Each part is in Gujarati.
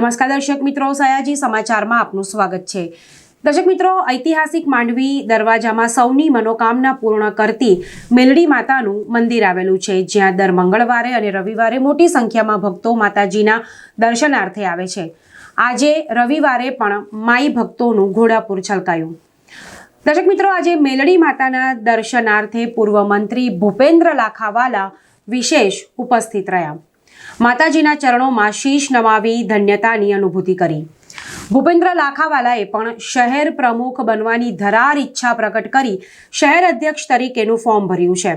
નમસ્કાર દર્શક મિત્રો, સયાજી સમાચારમાં આપનું સ્વાગત છે. દર્શક મિત્રો, ઐતિહાસિક માંડવી દરવાજામાં સૌની મનોકામના પૂર્ણ કરતી મેલડી માતાનું મંદિર આવેલું છે, જ્યાં દર મંગળવારે અને રવિવારે મોટી સંખ્યામાં ભક્તો માતાજીના દર્શનાર્થે આવે છે. આજે રવિવારે પણ માઈ ભક્તોનું ઘોડાપુર છલકાયું. દર્શક મિત્રો, આજે મેલડી માતાના દર્શનાર્થે પૂર્વ મંત્રી ભૂપેન્દ્ર લાખાવાલા વિશેષ ઉપસ્થિત રહ્યા. માતાજીના ચરણોમાં શીશ નમાવી ધન્યતાની અનુભૂતિ કરી. ભૂપેન્દ્ર લાખાવાલાએ પણ શહેર પ્રમુખ બનવાની ધરાર ઈચ્છા પ્રગટ કરી શહેર અધ્યક્ષ તરીકેનું ફોર્મ ભર્યું છે.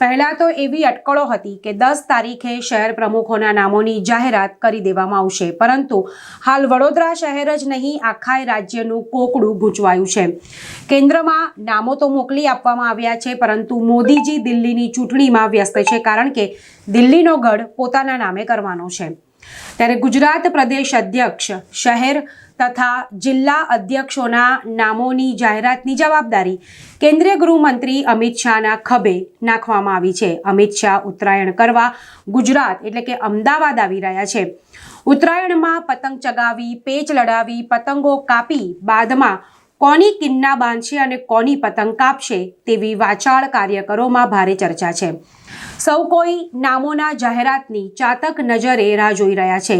પહેલા તો એવી અટકળો હતી કે દસ તારીખે શહેર પ્રમુખોના નામોની જાહેરાત કરી દેવામાં આવશે. પરંતુ હાલ વડોદરા શહેર જ નહીં, આખા રાજ્યનું કોકડું ગૂંચવાયું છે. કેન્દ્રમાં નામો તો મોકલી આપવામાં આવ્યા છે, પરંતુ મોદીજી દિલ્હીની ચૂંટણીમાં વ્યસ્ત છે કારણ કે દિલ્હીનો ગઢ પોતાના નામે કરવાનો છે. ત્યારે ગુજરાત પ્રદેશ અધ્યક્ષ, શહેર તથા જિલ્લા અધ્યક્ષોના નામોની જાહેરાતની જવાબદારી કેન્દ્રીય ગૃહમંત્રી અમિત શાહના ખભે નાખવામાં આવી છે. અમિત શાહ ઉત્તરાયણ કરવા ગુજરાત એટલે કે અમદાવાદ આવી રહ્યા છે. ઉત્તરાયણમાં પતંગ ચગાવી, પેચ લડાવી, પતંગો કાપી બાદમાં કોની કિન્ના બાંધશે અને કોની પતંગ કાપશે તેવી વાચાળ કાર્યકરોમાં ભારે ચર્ચા છે. સૌ કોઈ નામોના જાહેરાતની ચાતક નજરે રાહ જોઈ રહ્યા છે.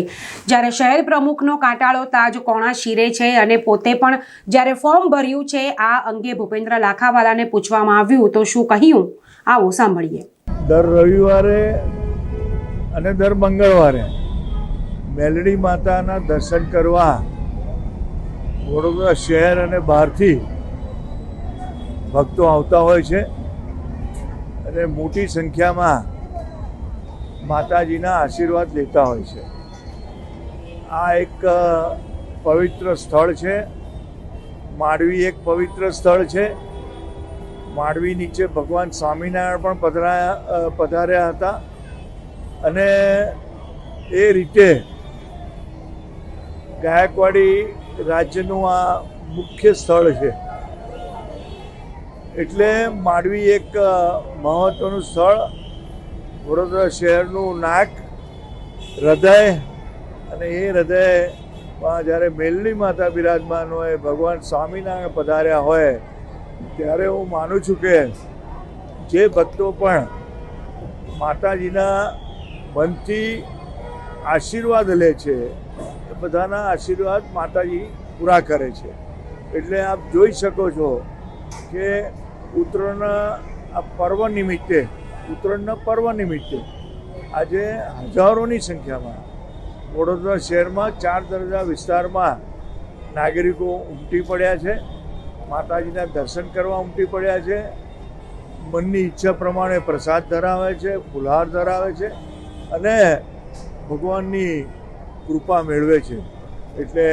જ્યારે શહેર પ્રમુખનો કાંટાળો તાજ કોણા શીરે છે અને પોતે પણ જ્યારે ફોર્મ ભર્યું છે આ અંગે ભૂપેન્દ્ર લાખાવાલાને પૂછવામાં આવ્યું તો શું કહ્યું? આવો સાંભળીએ. દર રવિવારે અને દર મંગળવારે મેલડી માતાના દર્શન કરવા વડોદરા શહેર અને બહારથી ભક્તો આવતા હોય છે અને મોટી સંખ્યામાં માતાજીના આશીર્વાદ લેતા હોય છે. આ એક પવિત્ર સ્થળ છે. માંડવી એક પવિત્ર સ્થળ છે. માંડવી નીચે ભગવાન સ્વામિનારાયણ પણ પધરાયા પધાર્યા હતા. અને એ રીતે ગાયકવાડી રાજ્યનું આ મુખ્ય સ્થળ છે. એટલે માંડવી એક મહત્ત્વનું સ્થળ. વડોદરા શહેરનું નાક, હૃદય, અને એ હૃદયમાં જ્યારે મેલની માતા બિરાજમાન હોય, ભગવાન સ્વામિનારાયણ પધાર્યા હોય, ત્યારે હું માનું છું કે જે ભક્તો પણ માતાજીના મનથી આશીર્વાદ લે છે બધાના આશીર્વાદ માતાજી પૂરા કરે છે. એટલે આપ જોઈ શકો છો કે ઉત્તરાયણના આ પર્વ નિમિત્તે, ઉત્તરાયણના પર્વ નિમિત્તે આજે હજારોની સંખ્યામાં વડોદરા શહેરમાં ચાર દરજા વિસ્તારમાં નાગરિકો ઉમટી પડ્યા છે. માતાજીના દર્શન કરવા ઉમટી પડ્યા છે. મનની ઈચ્છા પ્રમાણે પ્રસાદ ધરાવે છે, ફુલહાર ધરાવે છે અને ભગવાનની કૃપા મેળવે છે. એટલે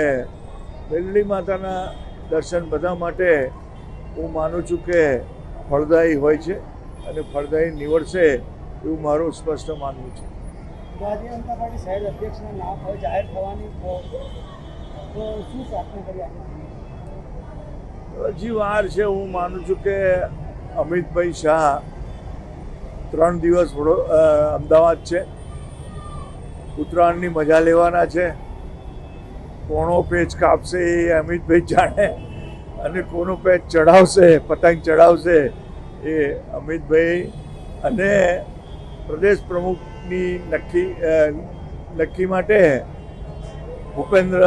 બેલડી માતાના દર્શન બધા માટે હું માનું છું કે ફળદાયી હોય છે અને ફળદાયી નીવડશે એવું મારું સ્પષ્ટ માનવું છે. ભારતીય જનતા પાર્ટી શહેર અધ્યક્ષના નામ હવે જાહેર થવાની તો તો શું પ્રાર્થના કરી હજી વાર છે હું માનું છું કે અમિતભાઈ શાહ ત્રણ દિવસ અમદાવાદ છે. ઉત્તરાયણની મજા લેવાના છે. કોણો પેચ કાપશે એ અમિતભાઈ જાણે અને કોનો પેચ ચડાવશે પતંગ ચડાવશે એ અમિતભાઈ અને પ્રદેશ પ્રમુખની નક્કી નક્કી માટે ભૂપેન્દ્ર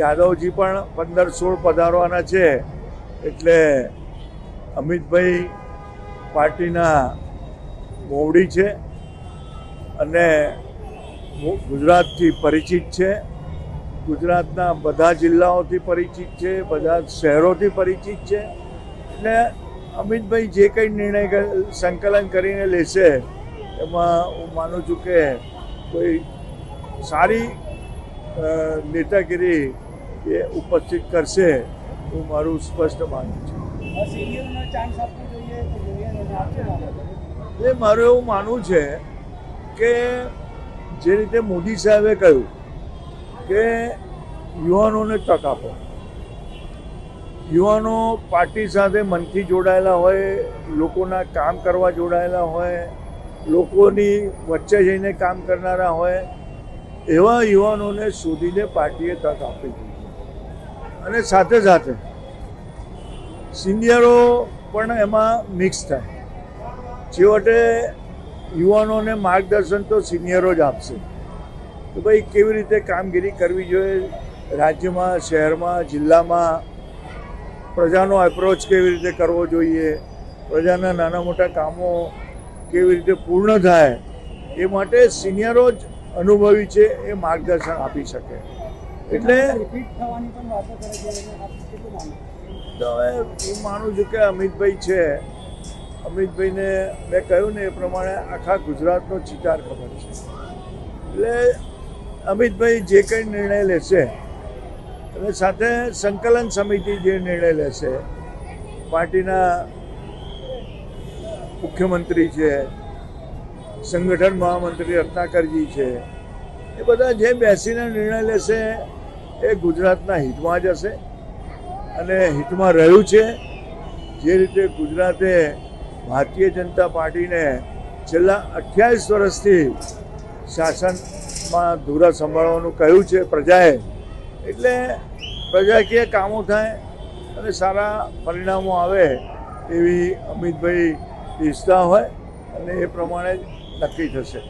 યાદવજી પણ પંદર સોળ પધારવાના છે. એટલે અમિતભાઈ પાર્ટીના મોવડી છે અને ગુજરાતથી પરિચિત છે ગુજરાતના બધા જિલ્લાઓથી પરિચિત છે, બધા શહેરોથી પરિચિત છે એટલે અમિતભાઈ જે કંઈ નિર્ણય સંકલન કરીને લેશે, એમાં હું માનું છું કે કોઈ સારી નેતાગીરી એ ઉપસ્થિત કરશે, હું મારું સ્પષ્ટ માનું છું? એ મારું એવું માનવું છે કે જે રીતે મોદી સાહેબે કહ્યું કે યુવાનોને તક આપો. યુવાનો પાર્ટી સાથે મનથી જોડાયેલા હોય, લોકોના કામ કરવા જોડાયેલા હોય, લોકોની વચ્ચે જઈને કામ કરનારા હોય, એવા યુવાનોને શોધીને પાર્ટીએ તક આપવી જોઈએ. અને સાથે સાથે સિનિયરો પણ એમાં મિક્સ થાય. છેવટે યુવાનોને માર્ગદર્શન તો સિનિયરો જ આપશે. કે ભાઈ કેવી રીતે કામગીરી કરવી જોઈએ? રાજ્યમાં શહેરમાં જિલ્લામાં? પ્રજાનો એપ્રોચ કેવી રીતે કરવો જોઈએ? પ્રજાના નાના મોટા કામો કેવી રીતે પૂર્ણ થાય? એ માટે સિનિયરો જ અનુભવી છે એ માર્ગદર્શન આપી શકે. એટલે તો હવે હું માનું છું કે અમિતભાઈ છે અમિતભાઈને મેં કહ્યું ને એ પ્રમાણે આખા ગુજરાતનો ચિતાર ખબર છે. એટલે અમિતભાઈ જે કંઈ નિર્ણય લેશે અને સાથે સંકલન સમિતિ જે નિર્ણય લેશે, પાર્ટીના મુખ્યમંત્રી છે, સંગઠન મહામંત્રી રત્નાકરજી છે, એ બધા જે બેસીને નિર્ણય લેશે એ ગુજરાતના હિતમાં જ હશે અને હિતમાં રહ્યું છે. જે રીતે ગુજરાતે ભારતીય જનતા પાર્ટીને છેલ્લા અઠ્યાવીસ વર્ષથી શાસનમાં ધુરા સંભાળવાનું કહ્યું છે પ્રજાએ. એટલે પ્રજાકીય કામો થાય અને સારા પરિણામો આવે એવી અમિતભાઈ ઈચ્છતા હોય અને એ પ્રમાણે જ નક્કી થશે.